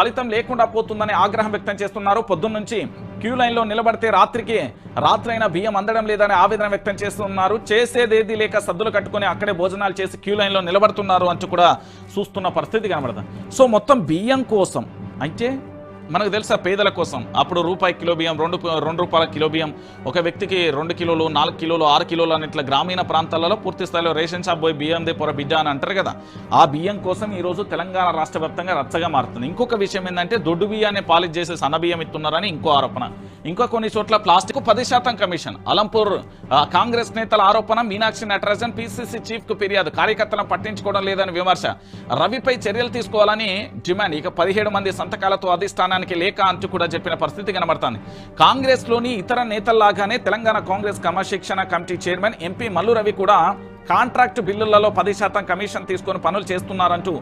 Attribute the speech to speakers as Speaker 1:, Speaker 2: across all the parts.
Speaker 1: ఫలితం లేకుండా పోతుందని ఆగ్రహం వ్యక్తం చేస్తున్నారు. పొద్దున్నుంచి క్యూ లైన్లో నిలబడితే రాత్రికి రాత్రైనా బియ్యం అందడం లేదని ఆవేదన వ్యక్తం చేస్తున్నారు. చేసేదేది లేక సద్దులు కట్టుకొని అక్కడే భోజనాలు చేసి క్యూ లైన్లో నిలబడుతున్నారు అంటూ కూడా చూస్తున్న పరిస్థితి కనబడుతుంది సో మొత్తం బియ్యం కోసం అంటే మనకు తెలుసా పేదల కోసం. అప్పుడు రూపాయి కిలో బియ్యం రెండు రెండు రూపాయల కిలో బియ్యం. ఒక వ్యక్తికి రెండు కిలోలు నాలుగు కిలోలు ఆరు కిలోలు అని ఇట్లా గ్రామీణ ప్రాంతాలలో పూర్తి స్థాయిలో రేషన్ షాప్ పోయి బియ్యం దే బిడ్డ అని అంటారు కదా. ఆ బియ్యం కోసం ఈరోజు తెలంగాణ రాష్ట్ర వ్యాప్తంగా రచ్చగా మారుతుంది. ఇంకొక విషయం ఏంటంటే దొడ్డు బియ్యాన్ని పాలిష్ చేసే సన్న బియ్యం ఇస్తున్నారని ఇంకో ఆరోపణ. ఇంకా కొన్ని చోట్ల ప్లాస్టిక్ పది శాతం కమిషన్. అలంపూర్ కాంగ్రెస్ నేతల ఆరోపణ మీనాక్షి నటరాజన్ పిసిసి చీఫ్కు ఫిర్యాదు. కార్యకర్తలను పట్టించుకోవడం లేదని విమర్శ. రవిపై చర్యలు తీసుకోవాలని డిమాండ్. ఇక పదిహేడు మంది సంతకాలతో చేయడానికి లేఖ అంటూ కూడా చెప్పిన పరిస్థితి కనబడుతుంది. కాంగ్రెస్లోని ఇతర నేతల్లాగానే తెలంగాణ కాంగ్రెస్ క్రమశిక్షణ committee chairman MP Mallu Ravi కూడా కాంట్రాక్ట్ బిల్లులలో పది శాతం కమిషన్ తీసుకొని పనులు చేస్తున్నారంటూ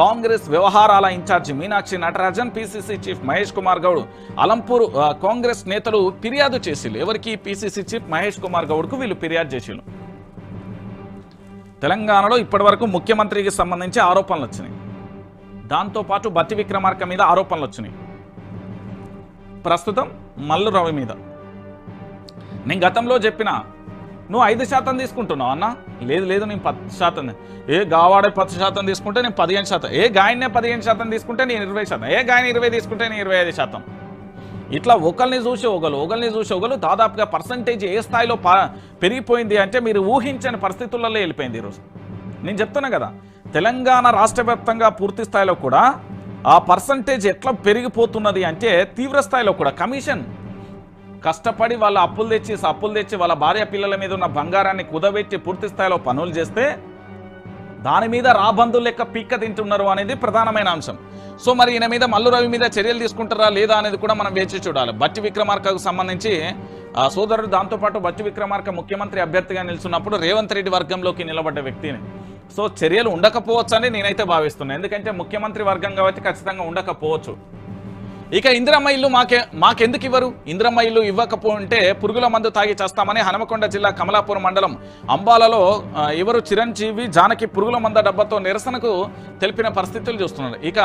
Speaker 1: కాంగ్రెస్ వ్యవహారాల incharge Meenakshi Natarajan PCC chief Mahesh Kumar Goud Alampur Congress నేతలు ఫిర్యాదు చేసిల్లు ఎవరికి పిసిసి చీఫ్ మహేష్ కుమార్ గౌడ్కు వీళ్ళు ఫిర్యాదు చేసిల్లు తెలంగాణలో ఇప్పటివరకు ముఖ్యమంత్రికి సంబంధించి ఆరోపణలు వచ్చినాయి దాంతోపాటు బట్టి విక్రమార్క మీద ఆరోపణలు వచ్చినాయి ప్రస్తుతం మల్లు రవి మీద. నేను గతంలో చెప్పిన నువ్వు ఐదు శాతం తీసుకుంటున్నావు అన్న? లేదు లేదు నేను పది శాతం ఏ గావాడే పది శాతం తీసుకుంటే నేను పదిహేను శాతం ఏ గాయనే పదిహేను శాతం తీసుకుంటే నేను ఇరవై శాతం ఏ గాయని ఇరవై తీసుకుంటే నేను ఇరవై ఐదు శాతం? ఇట్లా ఒకరిని చూసి ఒకరు ఒకరిని చూసి ఒకరు దాదాపుగా పర్సంటేజ్ ఏ స్థాయిలో పెరిగిపోయింది అంటే మీరు ఊహించని పరిస్థితులలో వెళ్ళిపోయింది ఈరోజు నేను చెప్తున్నా కదా తెలంగాణ రాష్ట్ర వ్యాప్తంగా పూర్తి స్థాయిలో కూడా ఆ పర్సంటేజ్ ఎట్లా పెరిగిపోతున్నది అంటే తీవ్ర స్థాయిలో కూడా కమిషన్. కష్టపడి వాళ్ళ అప్పులు తెచ్చి అప్పులు తెచ్చి వాళ్ళ భార్య పిల్లల మీద ఉన్న బంగారాన్ని కుదబెట్టి పూర్తి స్థాయిలో పనులు చేస్తే దాని మీద రాబందులు లెక్క పీక్క తింటున్నారు అనేది ప్రధానమైన అంశం. సో మరి ఈయన మీద మల్లు రవి మీద చర్యలు తీసుకుంటారా లేదా అనేది కూడా మనం వేచి చూడాలి. బట్టి విక్రమార్కకు సంబంధించి ఆ సోదరుడు దాంతోపాటు బట్టి విక్రమార్క ముఖ్యమంత్రి అభ్యర్థిగా నిలుచున్నప్పుడు రేవంత్ రెడ్డి వర్గంలోకి నిలబడ్డ వ్యక్తిని. సో చర్యలు ఉండకపోవచ్చని నేనైతే భావిస్తున్నాను ఎందుకంటే ముఖ్యమంత్రి వర్గం కాబట్టి ఖచ్చితంగా ఉండకపోవచ్చు. ఇక ఇందిరమ్మ ఇల్లు మాకే మాకెందుకు ఇవ్వరు? ఇందిరమ్మ ఇల్లు ఇవ్వకపోతే పురుగుల మందు తాగి చేస్తామని హనుమకొండ జిల్లా కమలాపురం మండలం అంబాలలో ఎవరు చిరంజీవి జానకి పురుగుల మంద డబ్బాతో నిరసనకు తెలిపిన పరిస్థితులు చూస్తున్నారు. ఇక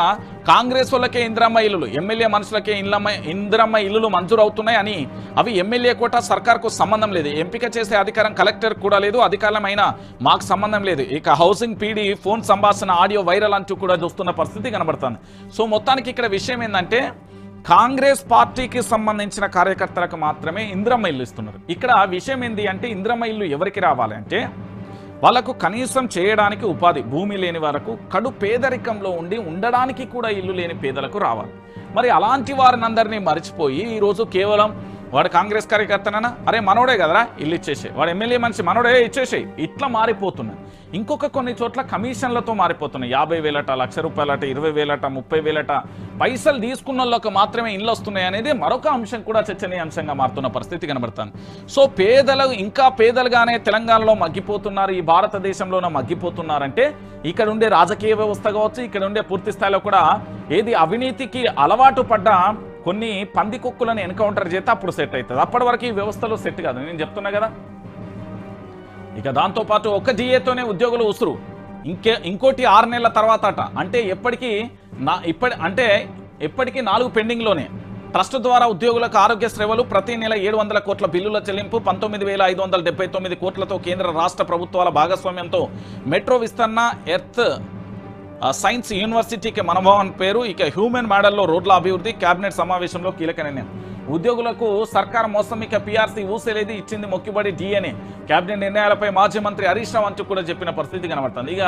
Speaker 1: కాంగ్రెస్ వాళ్ళకే ఇందిరమ్మ ఇల్లులు ఎమ్మెల్యే మనుషులకే ఇళ్ళమ్మ ఇందిరమ్మ ఇల్లులు మంజూరు అవుతున్నాయి అని అవి ఎమ్మెల్యే కోట సర్కార్కు సంబంధం లేదు. ఎంపిక చేసే అధికారం కలెక్టర్ కూడా లేదు అధికారమైన మాకు సంబంధం లేదు. ఇక హౌసింగ్ పీడీ ఫోన్ సంభాషణ ఆడియో వైరల్ అంటూ కూడా చూస్తున్న పరిస్థితి కనబడుతుంది. సో మొత్తానికి ఇక్కడ విషయం ఏంటంటే కాంగ్రెస్ పార్టీకి సంబంధించిన కార్యకర్తలకు మాత్రమే ఇంద్రమ్మ ఇల్లు ఇస్తున్నారు. ఇక్కడ విషయం ఏంటి అంటే ఇంద్రమ్మ ఇల్లు ఎవరికి రావాలి అంటే వాళ్ళకు కనీసం చేయడానికి ఉపాధి భూమి లేని వరకు కడు పేదరికంలో ఉండి ఉండడానికి కూడా ఇల్లు లేని పేదలకు రావాలి. మరి అలాంటి వారిని అందరినీ మర్చిపోయి ఈరోజు కేవలం వాడు కాంగ్రెస్ కార్యకర్తనన్నా అరే మనోడే కదరా ఇల్లు ఇచ్చేసే వాడు ఎమ్మెల్యే మనిషి మనోడే ఇచ్చేసేయి. ఇట్లా మారిపోతున్నాయి ఇంకొక కొన్ని చోట్ల కమిషన్లతో మారిపోతున్నాయి. యాభై వేలట లక్ష రూపాయలట ఇరవై వేలట ముప్పై వేలట పైసలు తీసుకున్న వాళ్ళకి మాత్రమే ఇండ్లు వస్తున్నాయి అనేది మరొక అంశం కూడా చర్చనీయాంశంగా మారుతున్న పరిస్థితి కనబడుతుంది. సో పేదలు ఇంకా పేదలుగానే తెలంగాణలో మగ్గిపోతున్నారు ఈ భారతదేశంలోనే మగ్గిపోతున్నారంటే ఇక్కడ ఉండే రాజకీయ వ్యవస్థ కావచ్చు ఇక్కడ ఉండే పూర్తి స్థాయిలో కూడా ఏది అవినీతికి అలవాటు పడ్డ కొన్ని పందికొక్కులను ఎన్కౌంటర్ చేస్తే అప్పుడు సెట్ అవుతుంది. అప్పటి వరకు ఈ వ్యవస్థలో సెట్ కాదు. నేను చెప్తున్నా కదా ఇక దాంతోపాటు ఒక్క జీఏతోనే ఉద్యోగులు ఉసురు. ఇంకే ఇంకోటి ఆరు నెలల తర్వాత అట అంటే ఎప్పటికీ నా ఇప్పటి అంటే ఎప్పటికీ నాలుగు పెండింగ్లోనే. ట్రస్ట్ ద్వారా ఉద్యోగులకు ఆరోగ్య సేవలు ప్రతి నెల ఏడు వందల కోట్ల బిల్లుల చెల్లింపు పంతొమ్మిది వేల ఐదు వందల డెబ్బై తొమ్మిది కోట్లతో కేంద్ర రాష్ట్ర ప్రభుత్వాల భాగస్వామ్యంతో మెట్రో విస్తరణ ఎర్త్ సైన్స్ యూనివర్సిటీకి మనభవన్ పేరు ఇక హ్యూమన్ మోడల్లో రోడ్ల అభివృద్ధి కేబినెట్ సమావేశంలో కీలక నిర్ణయం. ఉద్యోగులకు సర్కార్ మోసం ఇక పీఆర్సీ ఊసేలేది ఇచ్చింది మొక్కుబడి డిఎన్ఏ కేబినెట్ నిర్ణయాలపై మాజీ మంత్రి హరీష్ రావు అంటూ కూడా చెప్పిన పరిస్థితి కనబడుతుంది. ఇక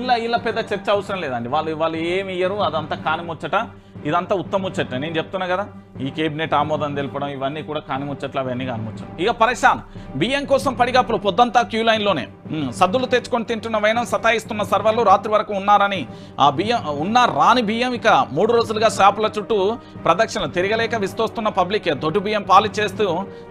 Speaker 1: ఇలా ఇలా పెద్ద చర్చ అవసరం లేదండి. వాళ్ళు వాళ్ళు ఏమి ఇయ్యరు అదంతా కానిముచ్చట ఇదంతా ఉత్తముచ్చట నేను చెప్తున్నా కదా ఈ కేబినెట్ ఆమోదం తెలపడం ఇవన్నీ కూడా కానిముచ్చట్లు అవన్నీ కానిముచ్చట ఇక పరేషాన్ బియ్యం కోసం పడిగాపులు పొద్దంతా క్యూ లైన్లోనే. సద్దులు తెచ్చుకొని తింటున్న వైనం సతాయిస్తున్న సర్వర్లు రాత్రి వరకు ఉన్నారని ఆ బియ్యం ఉన్న రాని బియ్యం ఇక మూడు రోజులుగా షాపుల చుట్టూ ప్రదక్షిణ తిరగలేక విస్తోస్తున్న పబ్లిక్ దొడ్డు బియ్యం పాలు చేస్తూ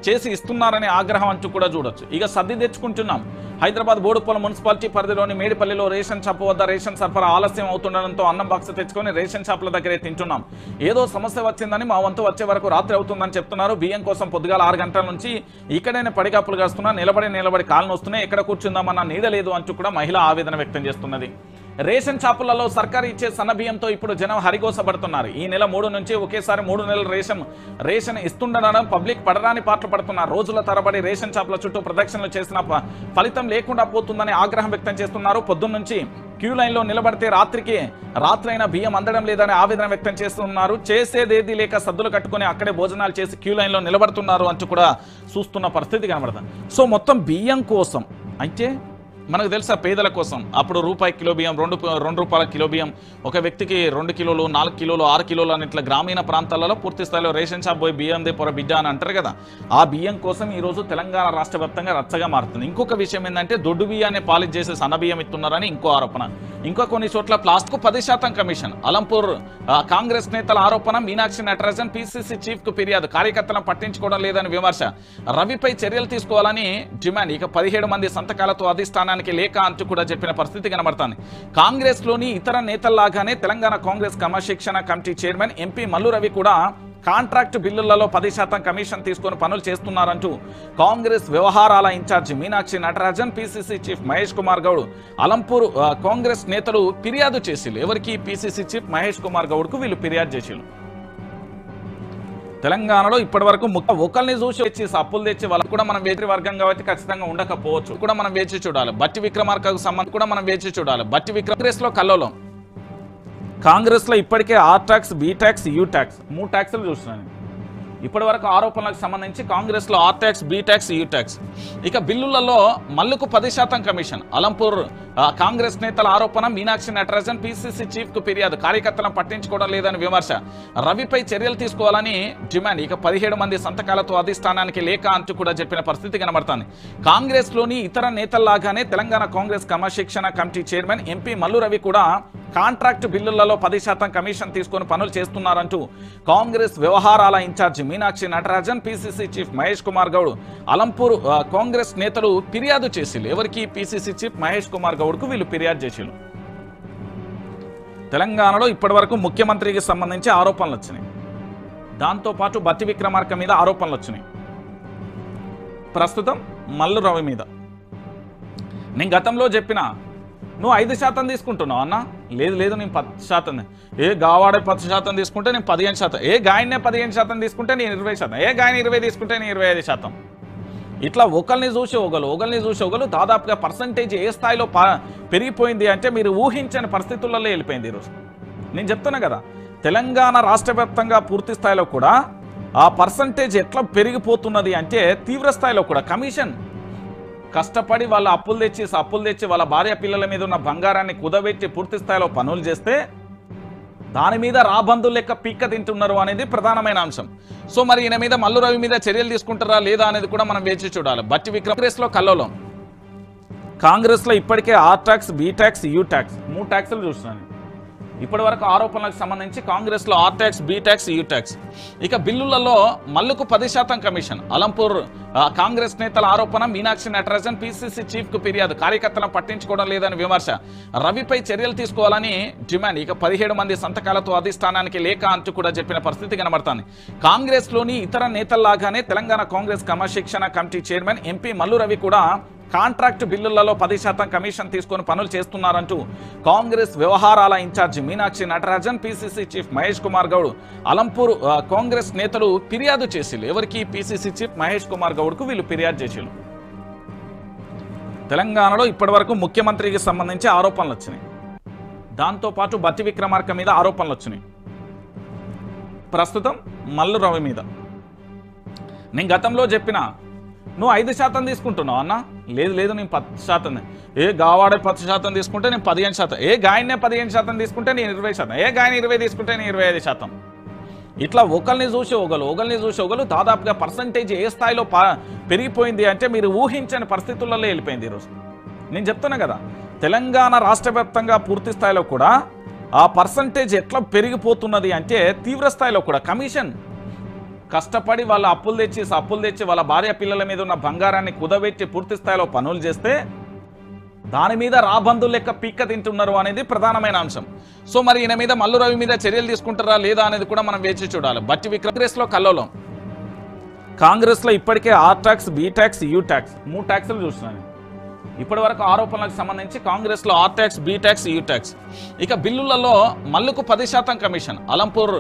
Speaker 1: చేసి ఇస్తున్నారని ఆగ్రహం అంటూ కూడా చూడొచ్చు. ఇక సర్ది తెచ్చుకుంటున్నాం. హైదరాబాద్ బోడుపల్లి మున్సిపాలిటీ పరిధిలోని మేడిపల్లిలో రేషన్ షాప్ వద్ద రేషన్ సరఫరా ఆలస్యం అవుతుండడంతో అన్నం బాక్స్ తెచ్చుకొని రేషన్ షాపుల దగ్గరే తింటున్నాం. ఏదో సమస్య వచ్చిందని మా వంతు వచ్చే వరకు రాత్రి అవుతుందని చెప్తున్నారు. బియ్యం కోసం పొద్దుగాల ఆరు గంటల నుంచి ఇక్కడైనా పడిగాపులు కాస్తున్నా నిలబడి నిలబడి కాలను వస్తున్నాయి ఎక్కడ నా నీడ లేదు అంటూ కూడా మహిళ ఆవేదన వ్యక్తం చేస్తున్నది. రేషన్ షాపులలో సర్కారు ఇచ్చే సన్నబియ్యంతో ఇప్పుడు జనం హరిగోసపడుతున్నారు. ఈ నెల మూడు నుంచి ఒకేసారి మూడు నెలల రేషన్ రేషన్ ఇస్తుండడం పబ్లిక్ పడరాని పాటలు పడుతున్నారు. రోజుల తరబడి రేషన్ షాపుల చుట్టూ ప్రదక్షిణలు చేసిన ఫలితం లేకుండా పోతుందని ఆగ్రహం వ్యక్తం చేస్తున్నారు. పొద్దున్నుంచి క్యూ లైన్లో నిలబడితే రాత్రికి రాత్రైన బియ్యం అందడం లేదని ఆవేదన వ్యక్తం చేస్తున్నారు. చేసేదేది లేక సద్దులు కట్టుకొని అక్కడే భోజనాలు చేసి క్యూ లైన్లో నిలబడుతున్నారు అంటూ కూడా చూస్తున్న పరిస్థితి కనబడుతుంది. సో మొత్తం బియ్యం కోసం i did మనకు తెలుసా పేదల కోసం. అప్పుడు రూపాయి కిలో బియ్యం రెండు రెండు రూపాయల కిలో బియ్యం. ఒక వ్యక్తికి రెండు కిలోలు నాలుగు కిలోలు ఆరు కిలోలు అని ఇట్లా గ్రామీణ ప్రాంతాలలో పూర్తి స్థాయిలో రేషన్ షాప్ పోయి బియ్యం దే పొర బిడ్డ అని అంటారు కదా. ఆ బియ్యం కోసం ఈరోజు తెలంగాణ రాష్ట్ర వ్యాప్తంగా రచ్చగా మారుతుంది. ఇంకొక విషయం ఏంటంటే దొడ్డు బియ్యాన్ని పాలిష్ చేసే సన్న బియ్యం ఇస్తున్నారని ఇంకో ఆరోపణ. ఇంకా కొన్ని చోట్ల ప్లాస్టిక్ పది శాతం కమిషన్. అలంపూర్ కాంగ్రెస్ నేతల ఆరోపణ మీనాక్షి నటరాజన్ పిసిసి చీఫ్కు ఫిర్యాదు. కార్యకర్తలను పట్టించుకోవడం లేదని విమర్శ. రవిపై చర్యలు తీసుకోవాలని డిమాండ్. ఇక పదిహేడు మంది సంతకాలతో అధిష్టానానికి లేఖ అంటూ కూడా చెప్పిన పరిస్థితి కనబడుతుంది. కాంగ్రెస్లోని ఇతర నేతల్లాగానే తెలంగాణ కాంగ్రెస్ క్రమశిక్షణ committee chairman MP Mallu Ravi కూడా కాంట్రాక్ట్ బిల్లులలో పది శాతం కమిషన్ తీసుకొని పనులు చేస్తున్నారంటూ కాంగ్రెస్ వ్యవహారాల incharge Meenakshi Natarajan PCC chief Mahesh Kumar Goud Alampur Congress నేతలు ఫిర్యాదు చేసిళ్ళు. ఎవరికి పిసిసి చీఫ్ మహేష్ కుమార్ గౌడ్కు వీళ్ళు ఫిర్యాదు చేసిళ్ళు? తెలంగాణలో ఇప్పటి వరకు ఒకరిని చూసి వచ్చి అప్పులు తెచ్చి వాళ్ళకి కూడా మనం వేచి వర్గం కాబట్టి ఖచ్చితంగా ఉండకపోవచ్చు. కూడా మనం వేచి చూడాలి. బట్టి విక్రమార్కకు సంబంధం కూడా మనం వేచి చూడాలి. బట్టి విక్రమ లో కల్లోలం. కాంగ్రెస్లో ఇప్పటికే R tax B tax U tax మూడు ట్యాక్స్లు చూస్తున్నాను ఇప్పటి వరకు ఆరోపణలకు సంబంధించి కాంగ్రెస్లో ఆర్ ట్యాక్స్ ట్యాక్స్ ట్యాక్స్ ఇక బిల్లులలో మల్లుకు పది శాతం కమిషన్. అలంపూర్ కాంగ్రెస్ నేతల ఆరోపణ మీనాక్షి నటరాజన్ పిసిసి చీఫ్కు ఫిర్యాదు. కార్యకర్తలను పట్టించుకోవడం లేదని విమర్శ. రవిపై చర్యలు తీసుకోవాలని డిమాండ్. ఇక పదిహేడు మంది సంతకాలతో అధిష్టానానికి లేఖ అంటూ కూడా చెప్పిన పరిస్థితి కనబడుతుంది. కాంగ్రెస్లోని ఇతర నేతల్లాగానే తెలంగాణ కాంగ్రెస్ క్రమశిక్షణ committee chairman MP Mallu Ravi కూడా కాంట్రాక్ట్ బిల్లులలో పది శాతం కమిషన్ తీసుకొని పనులు చేస్తున్నారంటూ కాంగ్రెస్ వ్యవహారాల incharge Meenakshi Natarajan PCC chief Mahesh Kumar Goud Alampur Congress నేతలు ఫిర్యాదు చేసిళ్ళు ఎవరికి పిసిసి చీఫ్ మహేష్ కుమార్ గౌడ్కు వీళ్ళు ఫిర్యాదు చేసిల్లు? తెలంగాణలో ఇప్పటివరకు ముఖ్యమంత్రికి సంబంధించి ఆరోపణలు వచ్చినాయి. దాంతోపాటు బట్టి విక్రమార్క మీద ఆరోపణలు వచ్చినాయి. ప్రస్తుతం మల్లు రవి మీద. నేను గతంలో చెప్పిన నువ్వు ఐదు శాతం తీసుకుంటున్నావు అన్నా లేదు లేదు నేను పది శాతం ఏ గావాడే పది శాతం తీసుకుంటే నేను పదిహేను శాతం. ఏ గాయనే పదిహేను శాతం తీసుకుంటే నేను ఇరవై శాతం. ఏ గాయని ఇరవై తీసుకుంటే నేను ఇరవై ఐదు శాతం. ఇట్లా ఒకరిని చూసి ఒకరు ఒకరిని చూసి ఒకరు దాదాపుగా పర్సంటేజ్ ఏ స్థాయిలో పెరిగిపోయింది అంటే మీరు ఊహించని పరిస్థితులలో వెళ్ళిపోయింది ఈరోజు నేను చెప్తున్నా కదా తెలంగాణ రాష్ట్ర వ్యాప్తంగా పూర్తి స్థాయిలో కూడా ఆ పర్సంటేజ్ ఎట్లా పెరిగిపోతున్నది అంటే తీవ్ర స్థాయిలో కూడా. కమిషన్ కష్టపడి వాళ్ళ అప్పులు తెచ్చి అప్పులు తెచ్చి వాళ్ళ భార్య పిల్లల మీద ఉన్న బంగారాన్ని కుదబెట్టి పూర్తి స్థాయిలో పనులు చేస్తే దాని మీద రాబందులు లెక్క పీక్క తింటున్నారు అనేది ప్రధానమైన అంశం. సో మరి ఈయన మీద మల్లు రవి మీద చర్యలు తీసుకుంటారా లేదా అనేది కూడా మనం వేచి చూడాలి. బట్టి విక్రమ్లో కల్లోలం. కాంగ్రెస్లో ఇప్పటికే R tax B tax U tax మూడు ట్యాక్స్లు చూస్తున్నాను ఇప్పటి వరకు ఆరోపణలకు సంబంధించి కాంగ్రెస్లో R tax B tax U tax ఇక బిల్లులలో మల్లుకు పది శాతం కమిషన్. అలంపూర్ కాంగ్రెస్ నేతల ఆరోపణ మీనాక్షి నటరాజన్ పీసీసీ చీఫ్కు ఫిర్యాదు. కార్యకర్తలను పట్టించుకోవడం లేదని విమర్శ. రవిపై చర్యలు తీసుకోవాలని డిమాండ్. ఇక పదిహేడు మంది సంతకాలతో అధిష్టానానికి లేఖ అంటూ కూడా చెప్పిన పరిస్థితి కనబడుతుంది. కాంగ్రెస్లోని ఇతర నేతల్లాగానే తెలంగాణ కాంగ్రెస్ క్రమశిక్షణ committee chairman MP Mallu Ravi కూడా కాంట్రాక్ట్ బిల్లులలో పది శాతం కమిషన్ తీసుకొని పనులు చేస్తున్నారంటూ కాంగ్రెస్ వ్యవహారాల incharge Meenakshi Natarajan PCC chief Mahesh Kumar Goud Alampur Congress నేతలు ఫిర్యాదు చేసిల్లు. ఎవరికి పిసిసి చీఫ్ మహేష్ కుమార్ గౌడ్కు వీళ్ళు ఫిర్యాదు చేసిల్లు. తెలంగాణలో ఇప్పటివరకు ముఖ్యమంత్రికి సంబంధించి ఆరోపణలు వచ్చినాయి. దాంతోపాటు బట్టి విక్రమార్క మీద ఆరోపణలు వచ్చినాయి. ప్రస్తుతం మల్లు రవి మీద. నేను గతంలో చెప్పిన నువ్వు ఐదు శాతం తీసుకుంటున్నావు అన్న? లేదు లేదు నేను పది శాతం ఏ గావాడే పది శాతం తీసుకుంటే నేను పదిహేను శాతం. ఏ గాయనే పదిహేను శాతం తీసుకుంటే నేను ఇరవై శాతం. ఏ గాయని ఇరవై తీసుకుంటే నేను ఇరవై ఐదు శాతం. ఇట్లా ఒకరిని చూసి ఒకరు ఒకరిని చూసి ఒకరు దాదాపుగా పర్సంటేజ్ ఏ స్థాయిలో పెరిగిపోయింది అంటే మీరు ఊహించని పరిస్థితులలో వెళ్ళిపోయింది ఈరోజు నేను చెప్తున్నా కదా తెలంగాణ రాష్ట్ర వ్యాప్తంగా పూర్తి స్థాయిలో కూడా ఆ పర్సంటేజ్ ఎట్లా పెరిగిపోతున్నది అంటే తీవ్ర స్థాయిలో కూడా. కమిషన్ కష్టపడి వాళ్ళ అప్పులు తెచ్చి అప్పులు తెచ్చి వాళ్ళ భార్య పిల్లల మీద ఉన్న బంగారాన్ని కుదబెట్టి పూర్తి స్థాయిలో పనులు చేస్తే దాని మీద రాబందులు లెక్క పీక్క తింటున్నారు అనేది ప్రధానమైన అంశం. సో మరి ఈయన మీద మల్లు రవి మీద చర్యలు తీసుకుంటారా లేదా అనేది కూడా మనం వేచి చూడాలి. బట్టి విక్రమ్లో కల్లోలం. కాంగ్రెస్లో ఇప్పటికే R tax B tax U tax మూడు ట్యాక్స్లు చూస్తున్నాను. ఇప్పటి వరకు ఆరోపణలకు సంబంధించి కాంగ్రెస్లో R tax B tax U tax. ఇక బిల్లులలో మల్లుకు పది శాతం కమిషన్ అలంపూర్